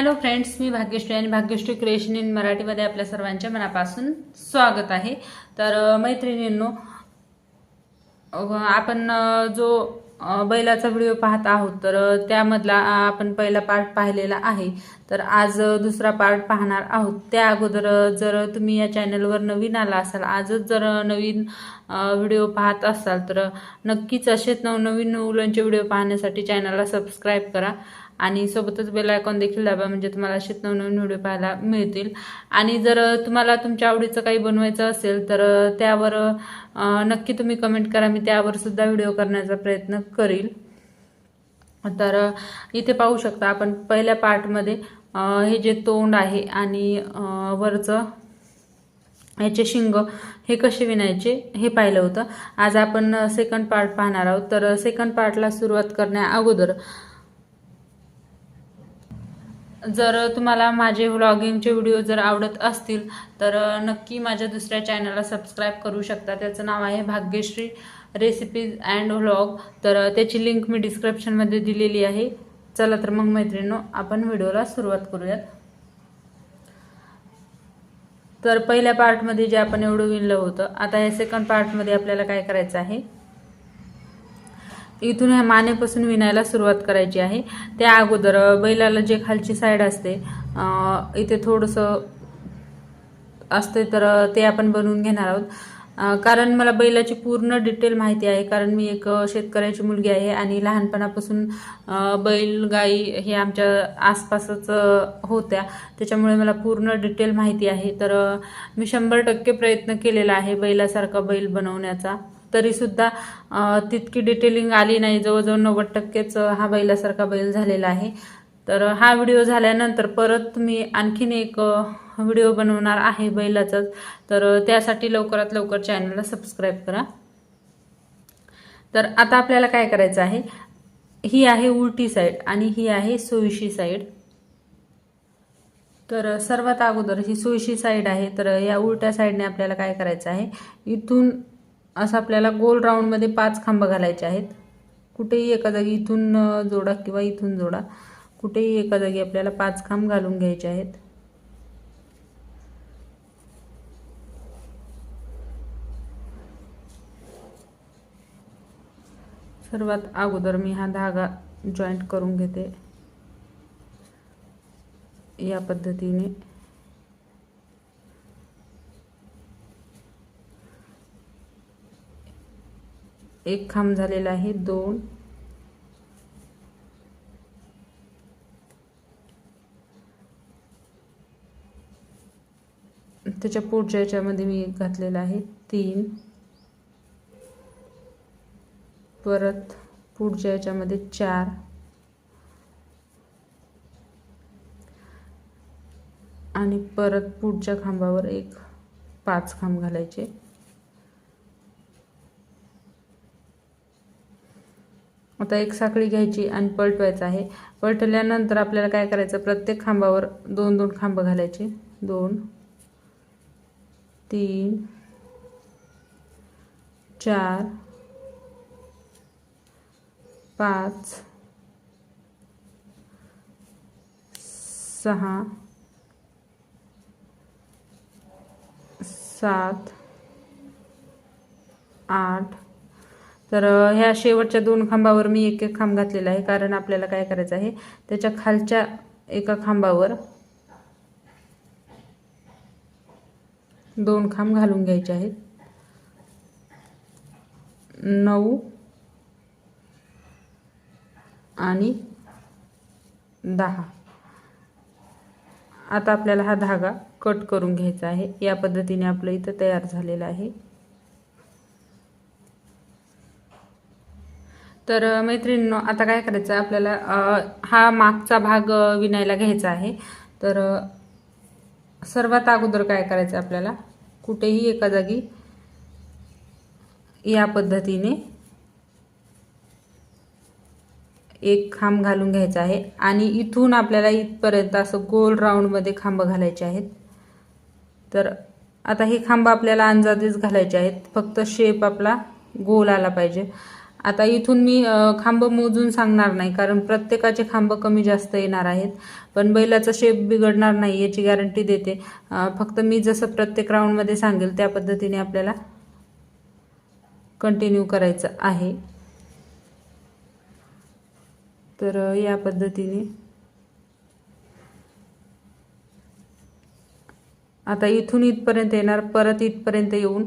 Hello friends मी भाग्यश्री आणि Bhagyashree creation in मराठीमध्ये आपल्या सर्वांच्या मनापासून स्वागत आहे. तर मैत्रिणींनो आपण जो बैलाचा व्हिडिओ पाहत आहोत तर त्यामधला आपण पहिला पार्ट पाहिलेला आहे. तर आज दुसरा पार्ट पाहणार आहोत. त्या अगोदर जर तुम्ही या चॅनलवर नवीन आला असाल आजच जर नवीन व्हिडिओ पाहत असाल तर नक्कीच असेच नवनवीन मुलांचे व्हिडिओ पाहण्यासाठी चॅनलला सबस्क्राईब करा. आणि सोबतच बेल आयकॉन देखील दाबा म्हणजे तुम्हाला असेच नवनवीन व्हिडिओ पाहायला मिळतील. आणि जर तुम्हाला तुमच्या आवडीचं काही बनवायचं असेल तर त्यावर नक्की तुम्ही कमेंट करा. मी त्यावर सुद्धा व्हिडिओ करण्याचा प्रयत्न करील. तर इथे पाहू शकता आपण पहिल्या पार्टमध्ये हे जे तोंड आहे आणि वरचं याचे शिंग हे कसे विणायचे हे पाहिलं होतं. आज आपण सेकंड पार्ट पाहणार आहोत. तर सेकंड पार्टला सुरुवात करण्या अगोदर जर तुम्हाला माझे व्लॉगिंगचे व्हिडिओ जर आवडत असतील तर नक्की माझ्या दुसऱ्या चॅनलला सबस्क्राईब करू शकता. त्याचं नाव आहे भाग्यश्री रेसिपीज अँड व्लॉग तर त्याची लिंक मी डिस्क्रिप्शनमध्ये दिलेली आहे. चला तर मग मैत्रिणींनो आपण व्हिडिओला सुरुवात करूयात. तर पहिल्या पार्टमध्ये जे आपण एवढं विणलं होतं आता या सेकंड पार्टमध्ये आपल्याला काय करायचं आहे? इथून ह्या मानेपासून विणायला सुरुवात करायची आहे. त्या अगोदर बैलाला जे खालची साईड असते इथे थोडंसं असते तर ते आपण बनवून घेणार आहोत. कारण मला बैलाची पूर्ण डिटेल माहिती आहे. कारण मी एक शेतकऱ्याची मुलगी आहे आणि लहानपणापासून बैलगाई बैल गाई हे आमच्या आसपासच होत्या. त्याच्यामुळे मला पूर्ण डिटेल माहिती आहे. तर मी शंभर टक्के प्रयत्न केलेला आहे बैलासारखा बैल बनवण्याचा. तरीसुद्धा तितकी डिटेलिंग आली नाही. जवळजवळ नव्वद टक्केच हा बैलासारखा बैल झालेला आहे. तर हा व्हिडिओ झाल्यानंतर परत मी आणखीन एक व्हिडिओ बनवणार आहे बैलाचाच. तर त्यासाठी लवकरात लवकर चॅनलला सबस्क्राईब करा. तर आता आपल्याला काय करायचं आहे? ही आहे उलटी साईड आणि ही आहे सोयशी साईड. तर सर्वात अगोदर ही सोयशी साईड आहे. तर या उलट्या साईडने आपल्याला काय करायचं आहे? इथून असं आपल्याला गोल राऊंडमध्ये पाच खांब घालायचे आहेत. कुठेही एका जागी इथून जोडा किंवा इथून जोडा. कुठेही एका जागी आपल्याला पाच खांब घालून घ्यायचे आहेत. सर्वात अगोदर मी हा धागा जॉईंट करून घेते. या पद्धतीने. एक खांब झालेला आहे दोन. त्याच्या पुढच्या याच्यामध्ये मी एक घातलेला आहे. तीन. परत पुढच्या याच्यामध्ये चार. आणि परत पुढच्या खांबावर एक पाच खांब घालायचे. आता एक साखळी घ्यायची आणि पलटवायचं आहे. पलटल्यानंतर आपल्याला काय करायचं? प्रत्येक खांबावर दोन दोन खांब घालायचे. दोन. तीन चार पाच सहा सात आठ. तर ह्या शेवटच्या दोन खांबावर मी एक एक खांब घातलेला आहे कारण आपल्याला काय करायचं आहे त्याच्या खालच्या एका खांबावर दोन खांब घालून घ्यायचे आहेत. नऊ आणि दहा. आता आपल्याला हा धागा कट करून घ्यायचा आहे. या पद्धतीने आपलं इथं तयार झालेलं आहे. तर मैत्रिणींनो आता काय करायचं? आहे आपल्याला हा मागचा भाग विणायला घ्यायचा आहे. तर सर्वात अगोदर काय करायचं आहे आपल्याला? कुठेही एका जागी या पद्धतीने एक खांब घालून घ्यायचा आहे. आणि इथून आपल्याला इथपर्यंत असं गोल राऊंडमध्ये खांब घालायचे आहेत. तर आता हे खांब आपल्याला अंदाजेच घालायचे आहेत. फक्त शेप आपला गोल आला पाहिजे. आता इथून मी खांब मोजून सांगणार नाही कारण प्रत्येकाचे खांब कमी जास्त येणार आहेत. पण बैलाचा शेप बिघडणार नाही याची गॅरंटी देते. फक्त मी जसं प्रत्येक राऊंडमध्ये सांगेल त्या पद्धतीने आपल्याला कंटिन्यू करायचं आहे. तर या पद्धतीने. आता इथून इथपर्यंत येणार परत इथपर्यंत येऊन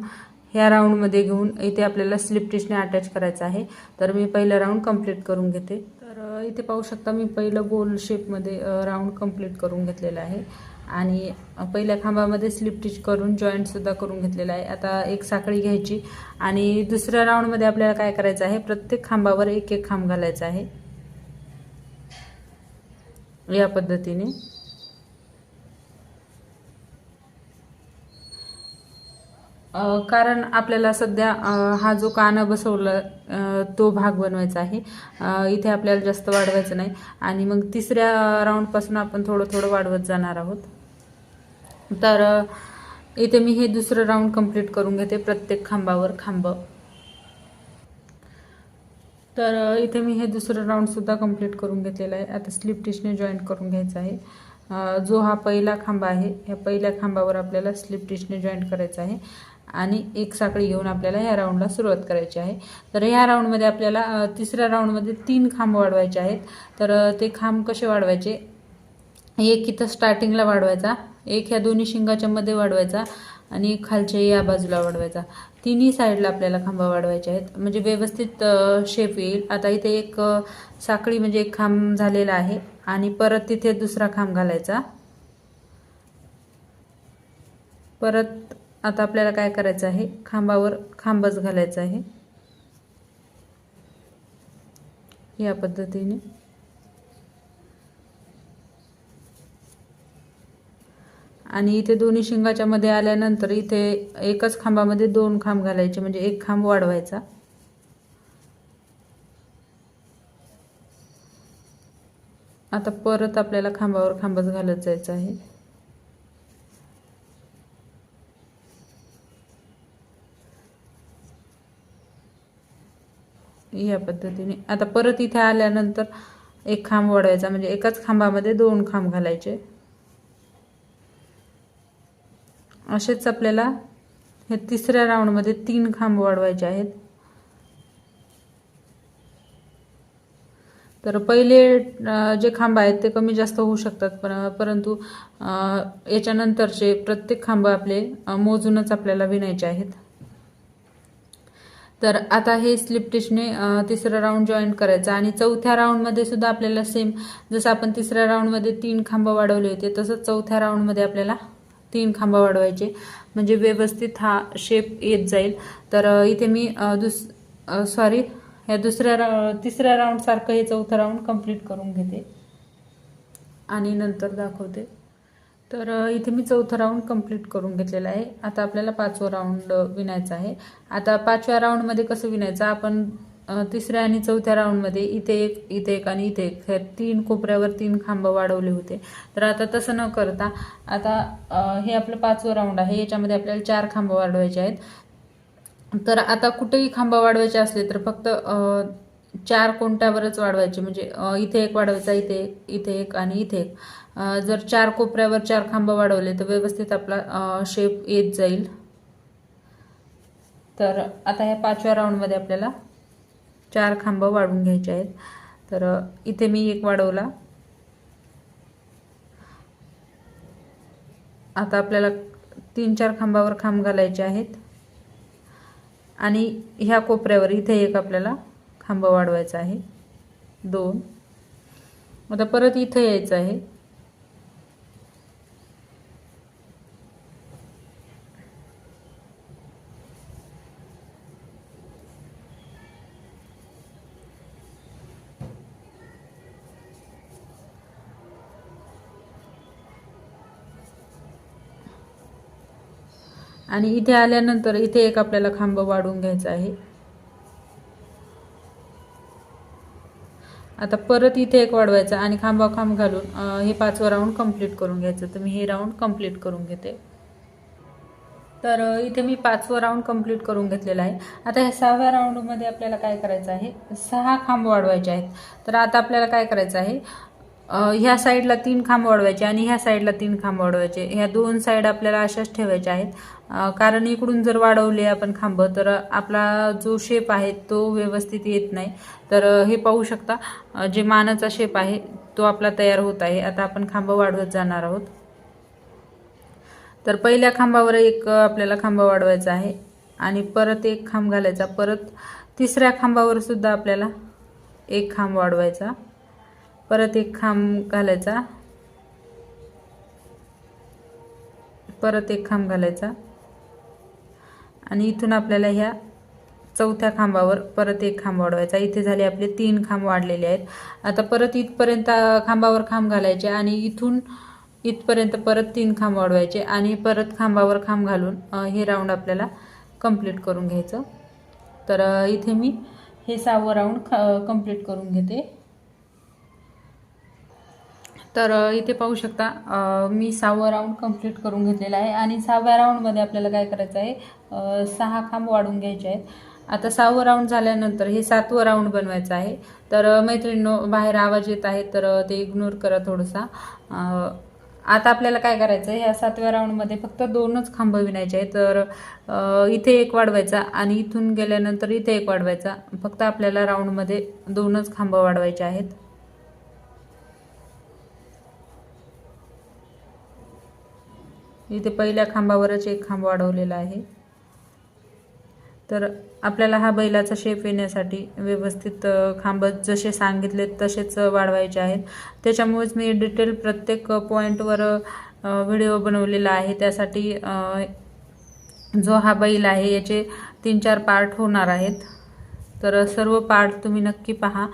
ह्या राऊंडमध्ये घेऊन इथे आपल्याला स्लिप टिचने अटॅच करायचं आहे. तर मी पहिलं राऊंड कंप्लीट करून घेते. तर इथे पाहू शकता मी पहिलं गोल शेपमध्ये राऊंड कंप्लीट करून घेतलेलं आहे. आणि पहिल्या खांबामध्ये स्लिप टिच करून जॉईंटसुद्धा करून घेतलेलं आहे. आता एक साखळी घ्यायची. आणि दुसऱ्या राऊंडमध्ये आपल्याला काय करायचं आहे? प्रत्येक खांबावर एक एक खांब घालायचा आहे. या पद्धतीने. कारण आपल्याला सध्या हा जो काना बसवला तो भाग बनवायचा आहे. इथे आपल्याला जास्त वाढवायचं नाही. आणि मग तिसऱ्या राऊंडपासून आपण थोडं थोडं वाढवत जाणार आहोत. तर इथे मी हे दुसरं राऊंड कंप्लीट करून घेते. प्रत्येक खांबावर खांब. तर इथे मी हे दुसरं राऊंडसुद्धा कंप्लीट करून घेतलेलं आहे. आता स्लिप टिशने जॉईंट करून घ्यायचं आहे. जो हा पहिला खांबा आहे ह्या पहिल्या खांबावर आपल्याला स्लिप टिशने जॉईंट करायचं आहे. आणि एक साखळी घेऊन आपल्याला ह्या राऊंडला सुरुवात करायची आहे. तर ह्या राऊंडमध्ये आपल्याला तिसऱ्या राऊंडमध्ये तीन खांब वाढवायचे आहेत. तर ते खांब कसे वाढवायचे? एक इथं स्टार्टिंगला वाढवायचा एक ह्या दोन्ही शिंगाच्या मध्ये वाढवायचा आणि खालच्या या बाजूला वाढवायचा. तिन्ही साईडला आपल्याला खांबा वाढवायचे आहेत. म्हणजे व्यवस्थित शेप येईल. आता इथे एक साखळी म्हणजे एक खांब झालेला आहे आणि परत तिथे दुसरा खांब घालायचा. परत आता आपल्याला काय करायचं आहे? खांबावर खांबच घालायचा आहे. या पद्धतीने. आणि इथे दोन्ही शिंगाच्या मध्ये आल्यानंतर इथे एकच खांबामध्ये दोन खांब घालायचे म्हणजे एक खांब वाढवायचा. आता परत आपल्याला खांबावर खांबच घालत जायचं आहे. या पद्धतीने. आता परत इथे आल्यानंतर एक खांब वाढवायचा म्हणजे एकाच खांबामध्ये दोन खांब घालायचे. असेच आपल्याला हे तिसऱ्या राऊंडमध्ये तीन खांब वाढवायचे आहेत. तर पहिले जे खांब आहेत ते कमी जास्त होऊ शकतात पण परंतु याच्यानंतरचे प्रत्येक खांब आपले मोजूनच आपल्याला विणायचे आहेत. तर आता हे स्लिप टिशने तिसरा राऊंड जॉईन करायचा आणि चौथ्या राऊंडमध्ये सुद्धा आपल्याला सेम जसं आपण तिसऱ्या राऊंडमध्ये तीन खांब वाढवले होते तसंच चौथ्या राऊंडमध्ये आपल्याला तीन खांब वाढवायचे. म्हणजे व्यवस्थित हा शेप येत जाईल. तर इथे मी दुस सॉरी ह्या दुसऱ्या रा तिसऱ्या राऊंडसारखं हे चौथं राऊंड कंप्लीट करून घेते. आणि नंतर दाखवते. तर इथे मी चौथं राऊंड कंप्लीट करून घेतलेला आहे. आता आपल्याला पाचवं राऊंड विणायचा आहे. आता पाचव्या राऊंडमध्ये कसं विणायचं? आपण तिसऱ्या आणि चौथ्या राऊंडमध्ये इथे एक इथे एक आणि इथे एक. हे तीन कोपऱ्यावर तीन खांब वाढवले होते. तर आता तसं न करता आता हे आपलं पाचवं राऊंड आहे. याच्यामध्ये आपल्याला चार खांब वाढवायचे आहेत. तर आता कुठेही खांब वाढवायचे असले तर फक्त चार कोणत्यावरच वाढवायचे. म्हणजे इथे एक वाढवायचा इथे एक इथे एक आणि इथे एक. जर चार कोपऱ्यावर चार खांब वाढवले तर व्यवस्थित आपला शेप येत जाईल. तर आता ह्या पाचव्या राऊंडमध्ये आपल्याला चार खांब वाढवून घ्यायचे आहेत. तर इथे मी एक वाढवला. आता आपल्याला तीन चार खांबावर खांब घालायचे आहेत. आणि ह्या कोपऱ्यावर इथे एक आपल्याला खांब वाढवायचा आहे. दोन. आता परत इथं यायचं आहे. आणि इथे आल्यानंतर इथे एक आपल्याला खांब वाढवून घ्यायचा आहे. आता परत इथे एक वाढवायचा आणि खांबा खांब घालून हे पाचवं राऊंड कंप्लीट करून घ्यायचं. तर मी हे राऊंड कंप्लीट करून घेते. तर इथे मी पाचवं राऊंड कंप्लीट करून घेतलेला आहे. आता ह्या सहाव्या राऊंडमध्ये आपल्याला काय करायचं आहे? सहा खांब वाढवायचे आहेत. तर आता आपल्याला काय करायचं आहे? ह्या साईडला तीन खांब वाढवायचे आणि ह्या साईडला तीन खांब वाढवायचे ह्या दोन साईड आपल्याला अशाच ठेवायच्या आहेत. कारण इकडून जर वाढवले आपण खांब तर आपला जो शेप आहे तो व्यवस्थित येत नाही. तर हे पाहू शकता जे मानाचा शेप आहे तो आपला तयार होत आहे. आता आपण खांब वाढवत जाणार आहोत. तर पहिल्या खांबावर एक आपल्याला खांब वाढवायचा आहे आणि परत एक खांब घालायचा. परत तिसऱ्या खांबावर सुद्धा आपल्याला एक खांब वाढवायचा. परत एक खांब घालायचा. परत एक खांब घालायचा. आणि इथून आपल्याला ह्या चौथ्या खांबावर परत एक खांब वाढवायचा. इथे झाले आपले तीन खांब वाढलेले आहेत. आता परत इथपर्यंत खांबावर खांब घालायचे आणि इथून इथपर्यंत परत तीन खांब वाढवायचे आणि परत खांबावर खांब घालून हे राऊंड आपल्याला कंप्लीट करून घ्यायचं. तर इथे मी हे सहावं राऊंड कंप्लीट करून घेते. तर इथे पाहू शकता मी सहावं राऊंड कंप्लीट करून घेतलेला आहे आणि सहाव्या राऊंडमध्ये आपल्याला काय करायचं आहे सहा खांब वाढून घ्यायचे आहेत. आता सहावं राऊंड झाल्यानंतर हे सातवं राऊंड बनवायचं आहे. तर अ, मैत्रिणींनो बाहेर आवाज येत आहे तर ते इग्नोर करा थोडंसा. आता आपल्याला काय करायचं आहे ह्या सातव्या राऊंडमध्ये फक्त दोनच खांब विणायचे आहेत. तर इथे एक वाढवायचा आणि इथून गेल्यानंतर इथे एक वाढवायचा. फक्त आपल्याला राऊंडमध्ये दोनच खांब वाढवायचे आहेत. इथे पहिल्या खांबावरच एक खांब वाढवलेला आहे. तर आपल्याला हा बैलाचा शेप येण्यासाठी व्यवस्थित खांब जसे सांगितले तसेच वाढवायचे आहेत. त्याच्यामुळेच मी डिटेल प्रत्येक पॉईंटवर व्हिडिओ बनवलेला आहे. त्यासाठी जो हा बैल आहे याचे तीन चार पार्ट होणार आहेत. तर सर्व पार्ट तुम्ही नक्की पहा.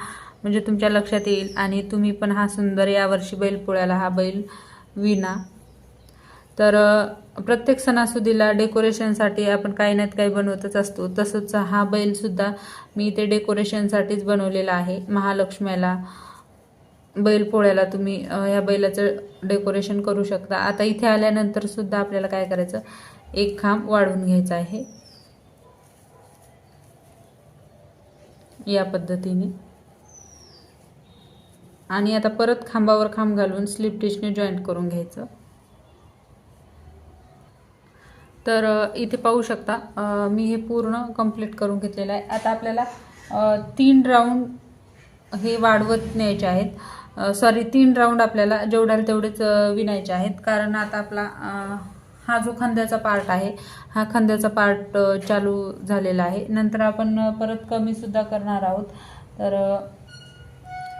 म्हणजे तुमच्या लक्षात येईल आणि तुम्ही पण हा सुंदर यावर्षी बैलपोळ्याला हा बैल विना तर प्रत्येक सणासुदीला डेकोरेशनसाठी आपण काही ना काही बनवतच असतो. तसंच हा बैलसुद्धा मी इथे डेकोरेशनसाठीच बनवलेला आहे. महालक्ष्म्याला बैलपोळ्याला तुम्ही या बैलाचं डेकोरेशन करू शकता. आता इथे आल्यानंतर सुद्धा आपल्याला काय करायचं एक खांब वाढवून घ्यायचा आहे. या पद्धतीने. आणि आता परत खांबावर खांब घालून स्लिप डिशने जॉईंट करून घ्यायचं. तर इथे पाहू शकता मी हे पूर्ण कंप्लीट करून घेतलेलं आहे. आता आपल्याला तीन राऊंड हे वाढवत न्यायचे आहेत. सॉरी तीन राऊंड आपल्याला जेवढ्याला तेवढेच विणायचे आहेत. कारण आता आपला हा जो खांद्याचा पार्ट आहे हा खांद्याचा पार्ट चालू झालेला आहे. नंतर आपण परत कमीसुद्धा करणार आहोत. तर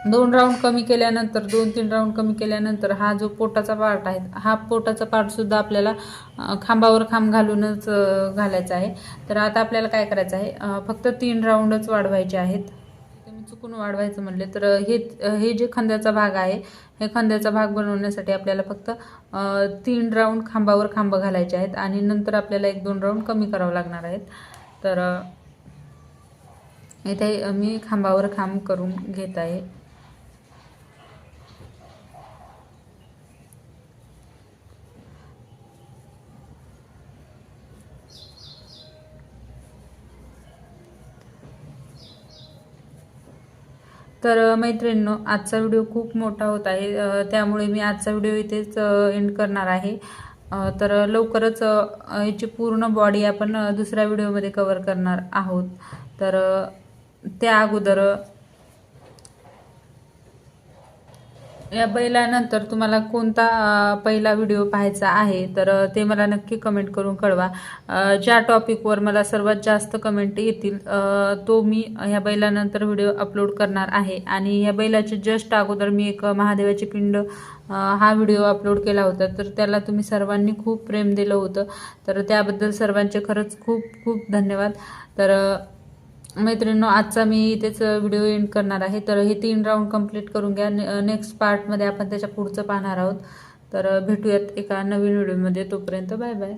दोन राऊंड कमी केल्यानंतर दोन तीन राऊंड कमी केल्यानंतर हा जो पोटाचा पार्ट आहे हा पोटाचा पार्ट सुद्धा आपल्याला खांबावर खांब घालूनच घालायचा आहे. तर आता आपल्याला काय करायचं आहे? फक्त तीन राऊंडच वाढवायचे आहेत. चुकून वाढवायचं म्हणले तर हे हे जे खांद्याचा भाग आहे हे खांद्याचा भाग बनवण्यासाठी आपल्याला फक्त तीन राऊंड खांबावर खांब घालायचे आहेत आणि नंतर आपल्याला एक दोन राऊंड कमी करावं लागणार आहेत. तर इथे मी खांबावर खांब करून घेत आहे. तर मैत्रिणींनो आजचा व्हिडिओ खूप मोठा होत आहे. त्यामुळे मी आजचा व्हिडिओ इथेच एंड करणार आहे. तर लवकरच याची पूर्ण बॉडी आपण दुसऱ्या व्हिडिओमध्ये कवर करणार आहोत. तर त्या अगोदर या बैलानंतर तुम्हाला कोणता पहिला व्हिडिओ पाहायचा आहे तर ते मला नक्की कमेंट करून कळवा. ज्या टॉपिकवर मला सर्वात जास्त कमेंट येतील तो मी ह्या बैलानंतर व्हिडिओ अपलोड करणार आहे. आणि ह्या बैलाचे जस्ट अगोदर मी एक महादेवाची पिंड हा व्हिडिओ अपलोड केला होता तर त्याला तुम्ही सर्वांनी खूप प्रेम दिलं होतं. तर त्याबद्दल सर्वांचे खरंच खूप खूप धन्यवाद. तर मैत्रिणींनो आजचा मी इथेच व्हिडिओ एंड करणार आहे. तर हे तीन राऊंड कंप्लीट करून घ्या. नेक्स्ट पार्टमध्ये आपण त्याच्या पुढचं पाहणार आहोत. तर भेटूयात एका नवीन व्हिडिओमध्ये. तोपर्यंत बाय बाय